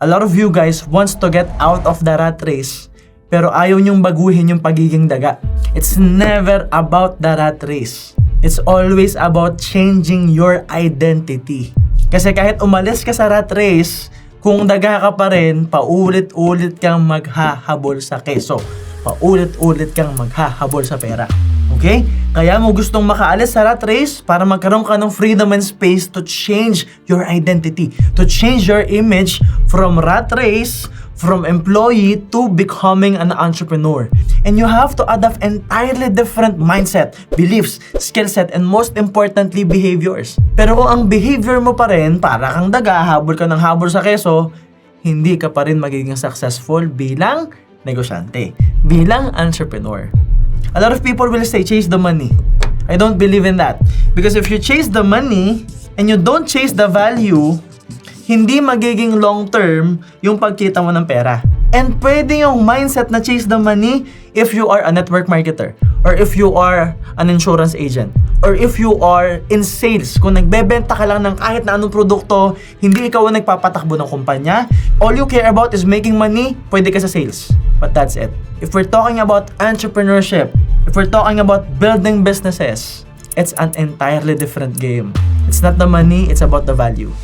A lot of you guys wants to get out of the rat race, pero ayaw niyong baguhin yung pagiging daga. It's never about the rat race. It's always about changing your identity. Kasi kahit umalis ka sa rat race, kung daga ka pa rin, paulit-ulit kang maghahabol sa keso. Paulit-ulit kang maghahabol sa pera. Okay? Kaya mo gustong makaalis sa rat race para magkaroon ka ng freedom and space to change your identity, to change your image from rat race, from employee to becoming an entrepreneur. And you have to adopt entirely different mindset, beliefs, skill set, and most importantly, behaviors. Pero kung ang behavior mo pa rin, para kang daga, habol ka ng habol sa keso, hindi ka pa rin magiging successful bilang negosyante, bilang entrepreneur. A lot of people will say, chase the money. I don't believe in that. Because if you chase the money and you don't chase the value, hindi magiging long term yung pagkita mo ng pera. And pwede yung mindset na chase the money if you are a network marketer or if you are an insurance agent or if you are in sales. Kung nagbebenta ka lang ng kahit na anong produkto, hindi ikaw ang nagpapatakbo ng kumpanya, all you care about is making money, pwede ka sa sales. But that's it. If we're talking about entrepreneurship, if we're talking about building businesses, it's an entirely different game. It's not the money, it's about the value.